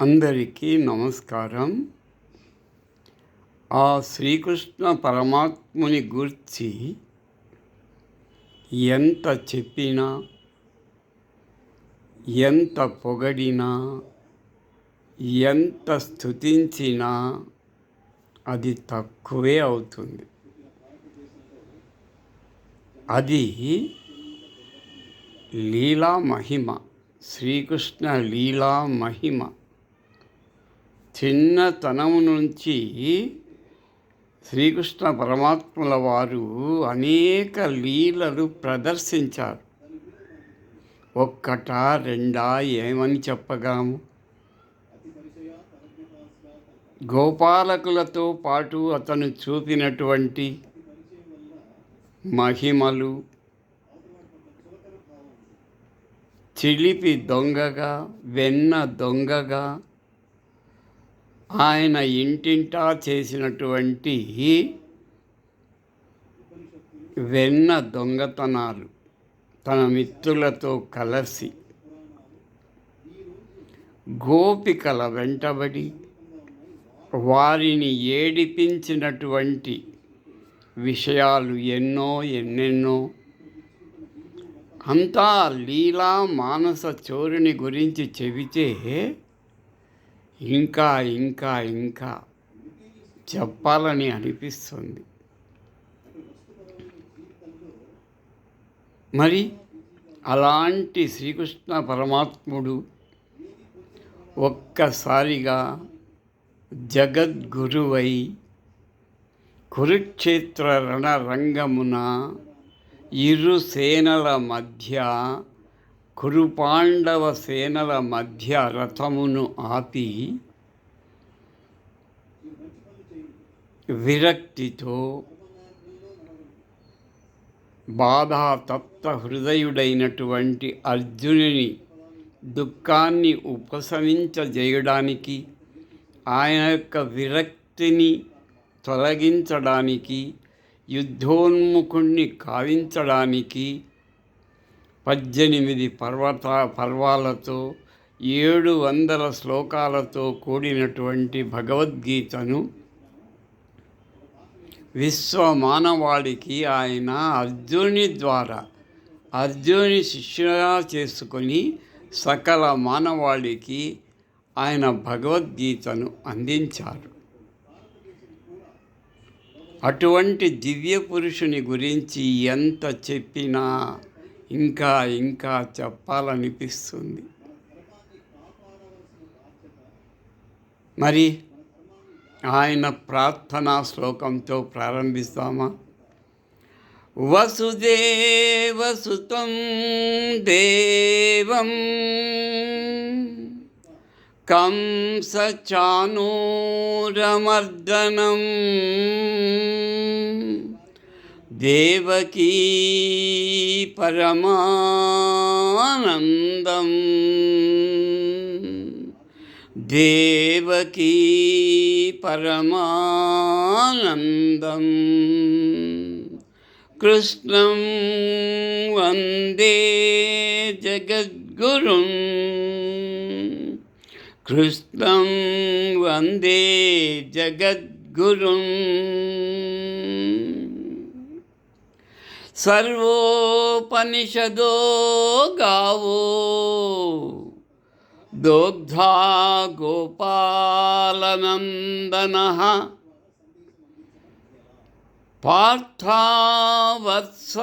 అందరికీ నమస్కారం. ఆ శ్రీకృష్ణ పరమాత్ముని గూర్చి ఎంత చెప్పినా ఎంత పొగడినా ఎంత స్థుతించినా అది తక్కువే అవుతుంది. అది లీలా మహిమ శ్రీకృష్ణ లీలా మహిమ. చిన్నతనం నుంచి శ్రీకృష్ణ పరమాత్ముల వారు అనేక లీలలు ప్రదర్శించారు. ఒక్కటా రెండా ఏమని చెప్పగలము? గోపాలకులతో పాటు అతను చూపినటువంటి మహిమలు చిలిపి దొంగగా వెన్న దొంగగా ఆయన ఇంటింటా చేసినటువంటి వెన్న దొంగతనాలు తన మిత్రులతో కలిసి గోపికల వెంటబడి వారిని ఏడిపించినటువంటి విషయాలు ఎన్నో ఎన్నెన్నో. అంతా లీలా మానస చోరుని గురించి చెబితే ఇంకా ఇంకా ఇంకా చెప్పాలని అనిపిస్తుంది. మరి అలాంటి శ్రీకృష్ణ పరమాత్ముడు ఒక్కసారిగా జగద్గురువై కురుక్షేత్ర రణరంగమున ఇరు సేనల మధ్య కురుపాండవ సేనల మధ్య రథమును ఆపి విరక్తితో బాధాతప్త హృదయుడైనటువంటి అర్జునుని దుఃఖాన్ని ఉపశమించజేయడానికి ఆయన యొక్క విరక్తిని తొలగించడానికి యుద్ధోన్ముఖుణ్ణి కావించడానికి పద్దెనిమిది పర్వత పర్వాలతో ఏడు వందల శ్లోకాలతో కూడినటువంటి భగవద్గీతను విశ్వ మానవాళికి ఆయన అర్జుని ద్వారా అర్జుని శిష్యుగా చేసుకొని సకల మానవాళికి ఆయన భగవద్గీతను అందించారు. అటువంటి దివ్య పురుషుని గురించి ఎంత చెప్పినా ఇంకా ఇంకా చెప్పాలనిపిస్తుంది. మరి ఆయన ప్రార్థనా శ్లోకంతో ప్రారంభిస్తామా? వసుదేవసుతం దేవం కంసచానూరమర్దనం. దేవకీ పరమానందం. దేవకీ పరమానందం. కృష్ణం వందే జగద్గురుం. కృష్ణం వందే జగద్గురుం. సర్వోపనిషదో గావో దోగ్ధా గోపాలనందన పార్థావత్స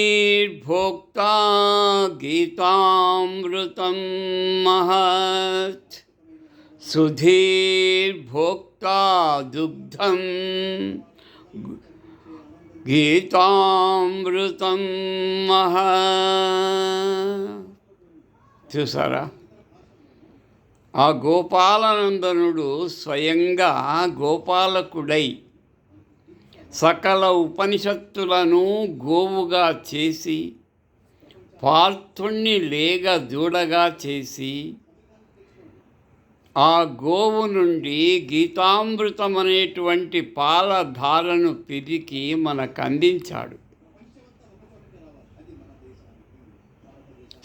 సుధీర్భోక్తా గీతామృతం మహత్ సుధీర్భోక్తా దుగ్ధం గీతామృతం మహ. చూసారా? ఆ గోపాలనందనుడు స్వయంగా గోపాలకుడై సకల ఉపనిషత్తులను గోవుగా చేసి పార్థుణ్ణి లేగ దూడగా చేసి ఆ గోవు నుండి గీతామృతం అనేటువంటి పాలధారను పిరికి మనకు అందించాడు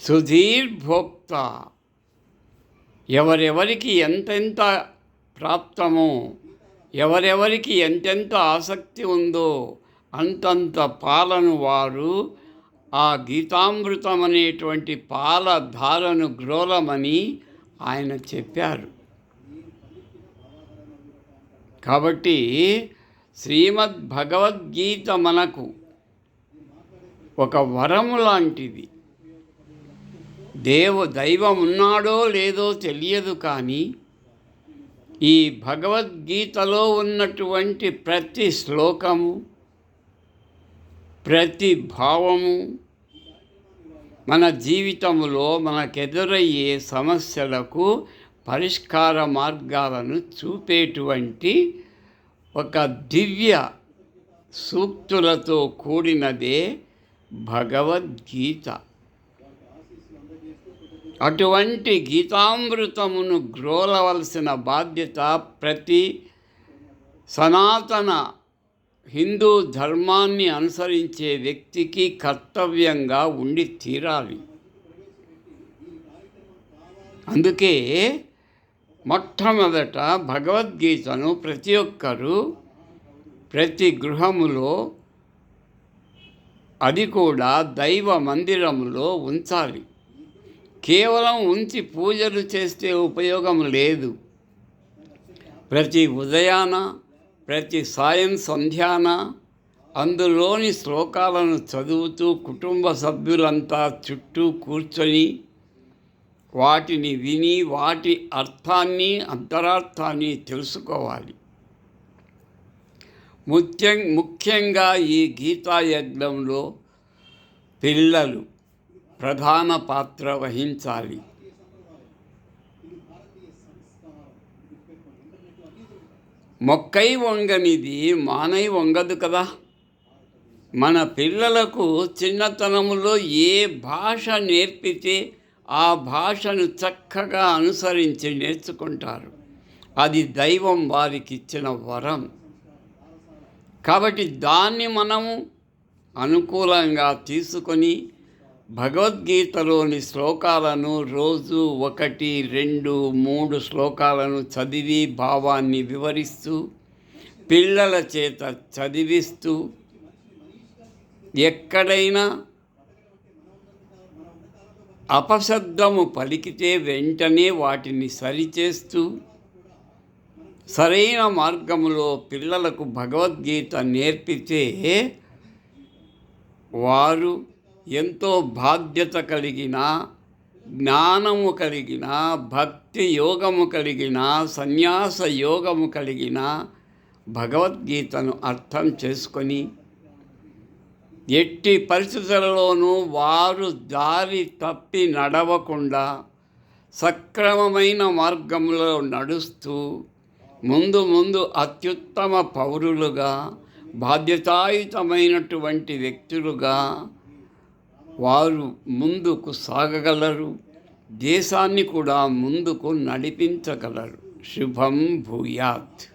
సుధీర్భోక్త ఎవరెవరికి ఎంతెంత ప్రాప్తమో ఎవరెవరికి ఎంతెంత ఆసక్తి ఉందో అంతంత పాలను వారు ఆ గీతామృతం అనేటువంటి పాలధారను గ్రోలమని ఆయన చెప్పారు. కాబట్టి శ్రీమద్ భగవద్గీత మనకు ఒక వరము లాంటిది. దేవ దైవం ఉన్నాడో లేదో తెలియదు కానీ ఈ భగవద్గీతలో ఉన్నటువంటి ప్రతి శ్లోకము ప్రతి భావము మన జీవితంలో మనకెదురయ్యే సమస్యలకు పరిష్కార మార్గాలను చూపేటువంటి ఒక దివ్య సూక్తులతో కూడినదే భగవద్గీత. అటువంటి గీతామృతమును గ్రోలవలసిన బాధ్యత ప్రతి సనాతన హిందూ ధర్మాన్ని అనుసరించే వ్యక్తికి కర్తవ్యంగా ఉండి తీరాలి. అందుకే మొట్టమొదట భగవద్గీతను ప్రతి ఒక్కరూ ప్రతి గృహములో అది కూడా దైవ మందిరములో ఉంచాలి. కేవలం ఉంచి పూజలు చేస్తే ఉపయోగం లేదు. ప్రతి ఉదయాన ప్రతి సాయం సంధ్యాన అందులోని శ్లోకాలను చదువుతూ కుటుంబ సభ్యులంతా చుట్టూ కూర్చొని వాటిని విని వాటి అర్థాన్ని అంతరార్థాన్ని తెలుసుకోవాలి. ముఖ్యం ముఖ్యంగా ఈ గీతాయజ్ఞంలో పిల్లలు ప్రధాన పాత్ర వహించాలి. మొక్కై వంగనిది మానై వంగదు కదా. మన పిల్లలకు చిన్నతనములో ఏ భాష నేర్పితే ఆ భాషను చక్కగా అనుసరించి నేర్చుకుంటారు. అది దైవం వారికి ఇచ్చిన వరం. కాబట్టి దాన్ని మనము అనుకూలంగా తీసుకొని భగవద్గీతలోని శ్లోకాలను రోజు ఒకటి రెండు మూడు శ్లోకాలను చదివి భావాన్ని వివరిస్తూ పిల్లల చేత చదివిస్తూ ఎక్కడైనా అపశబ్దము పలికితే వెంటనే వాటిని సరిచేస్తూ సరైన మార్గములో పిల్లలకు భగవద్గీత నేర్పితే వారు ఎంతో బాధ్యత కలిగిన జ్ఞానము కలిగిన భక్తి యోగము కలిగిన సన్యాస యోగము కలిగిన భగవద్గీతను అర్థం చేసుకొని ఎట్టి పరిస్థితులలోనూ వారు దారి తప్పి నడవకుండా సక్రమమైన మార్గంలో నడుస్తూ ముందు ముందు అత్యుత్తమ పౌరులుగా బాధ్యతాయుతమైనటువంటి వ్యక్తులుగా వారు ముందుకు సాగగలరు దేశాన్ని కూడా ముందుకు నడిపించగలరు. శుభం భూయాత్.